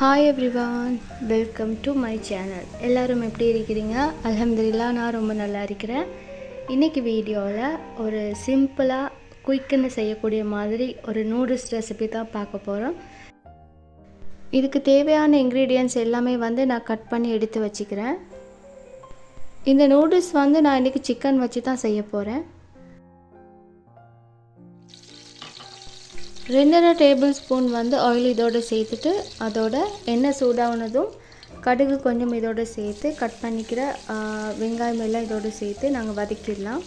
Hi everyone welcome to my channel எல்லோரும் எப்படி இருக்கிறீங்க? அலமதுல்லா நான் ரொம்ப நல்லா இருக்கிறேன். இன்றைக்கி வீடியோவில் ஒரு சிம்பிளாக குயிக்குன்னு செய்யக்கூடிய மாதிரி ஒரு நூடுல்ஸ் ரெசிபி தான் பார்க்க போகிறோம் இதுக்கு தேவையான இன்க்ரீடியன்ஸ் எல்லாமே வந்து நான் கட் பண்ணி எடுத்து வச்சுக்கிறேன். இந்த நூடுல்ஸ் வந்து நான் இன்றைக்கி சிக்கன் வச்சு தான் செய்ய போகிறேன் ரெண்டரை டேபிள் ஸ்பூன் வந்து ஆயில் இதோடு சேர்த்துட்டு அதோட எண்ணெய் சூடானதும் கடுகு கொஞ்சம் இதோடு சேர்த்து கட் பண்ணிக்கிற வெங்காயம் எல்லாம் இதோடு சேர்த்து நாங்கள் வதக்கிடலாம்.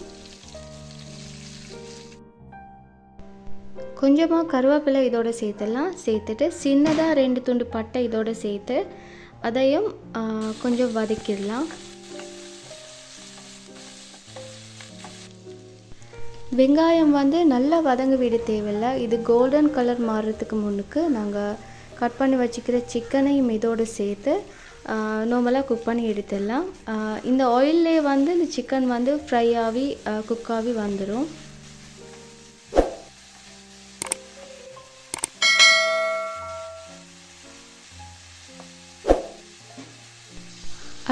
கொஞ்சமாக கருவேப்பிலை இதோடு சேர்த்துடலாம். சேர்த்துட்டு சின்னதாக ரெண்டு துண்டு பட்டை இதோடு சேர்த்து அதையும் கொஞ்சம் வதக்கிடலாம். வெங்காயம் வந்து நல்லா வதங்க விட தேவையில்லை. இது கோல்டன் கலர் மாறுறதுக்கு முன்னுக்கு நாங்கள் கட் பண்ணி வச்சுக்கிற சிக்கனையும் இதோடு சேர்த்து நார்மலாக குக் பண்ணி எடுத்துடலாம். இந்த ஆயிலே வந்து இந்த சிக்கன் வந்து ஃப்ரை ஆகி குக் ஆகி வந்துடும்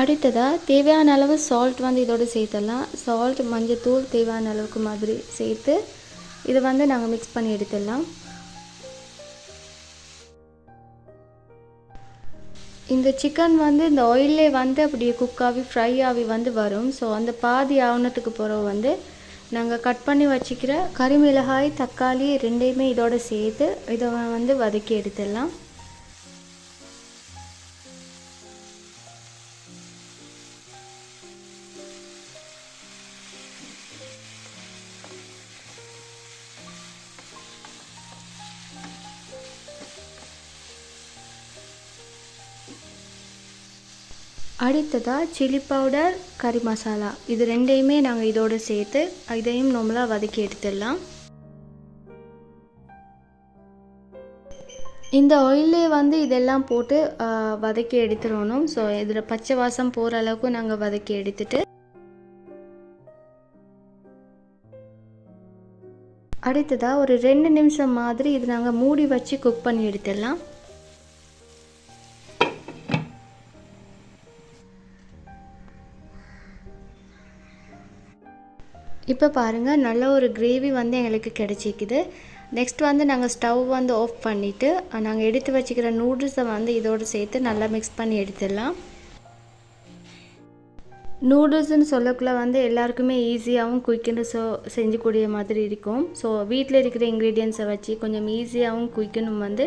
அடுத்ததாக தேவையான அளவு சால்ட் வந்து இதோடு சேர்த்துடலாம். சால்ட் மஞ்சத்தூள் தேவையான அளவுக்கு மாதிரி சேர்த்து இதை வந்து நாங்கள் மிக்ஸ் பண்ணி எடுத்துடலாம். இந்த சிக்கன் வந்து இந்த ஆயிலே வந்து அப்படியே குக் ஆகி ஃப்ரை ஆகி வந்து வரும். ஸோ அந்த பாதி ஆவணத்துக்கு பிறகு வந்து நாங்கள் கட் பண்ணி வச்சுக்கிற கறிமிளகாய் தக்காளி ரெண்டையுமே இதோடு சேர்த்து இதை வந்து வதக்கி எடுத்துடலாம். அடுத்ததாக சில்லி பவுடர் கறி மசாலா இது ரெண்டையுமே நாங்கள் இதோடு சேர்த்து இதையும் நம்மளாக வதக்கி எடுத்துடலாம். இந்த ஆயிலே வந்து இதெல்லாம் போட்டு வதக்கி எடுத்துடணும். ஸோ இதில் பச்சை வாசம் போகிற அளவுக்கு நாங்கள் வதக்கி எடுத்துட்டு அடுத்ததாக ஒரு ரெண்டு நிமிஷம் மாதிரி இது நாங்கள் மூடி வச்சு குக் பண்ணி எடுத்துடலாம். இப்போ பாருங்கள் நல்ல ஒரு கிரேவி வந்து எங்களுக்கு கிடச்சிக்குது நெக்ஸ்ட் வந்து நாங்கள் ஸ்டவ் வந்து ஆஃப் பண்ணிவிட்டு நாங்கள் எடுத்து வச்சுக்கிற நூடுல்ஸை வந்து இதோடு சேர்த்து நல்லா மிக்ஸ் பண்ணி எடுத்துடலாம். நூடுல்ஸ்னு சொல்லக்குள்ள வந்து எல்லாருக்குமே ஈஸியாகவும் குயிக்குன்னு ஸோ செஞ்சுக்கூடிய மாதிரி இருக்கும். ஸோ வீட்டில் இருக்கிற இன்க்ரீடியன்ஸை வச்சு கொஞ்சம் ஈஸியாகவும் குயிக்கணும் வந்து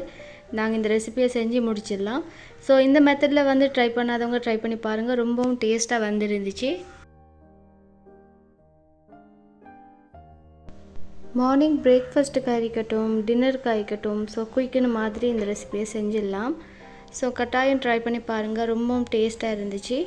நாங்கள் இந்த ரெசிபியை செஞ்சு முடிச்சிடலாம். ஸோ இந்த மெத்தடில் வந்து ட்ரை பண்ணாதவங்க ட்ரை பண்ணி பாருங்கள் ரொம்பவும் டேஸ்ட்டாக வந்துருந்துச்சு. மார்னிங் பிரேக்ஃபாஸ்ட்டுக்கு ஆகிக்கட்டும் டின்னருக்கு ஆகிக்கட்டும் ஸோ குயிக்குன்னு மாதிரி இந்த ரெசிபியை செஞ்சிடலாம். ஸோ கட்டாயம் ட்ரை பண்ணி பாருங்கள் ரொம்பவும் டேஸ்ட்டாக இருந்துச்சு.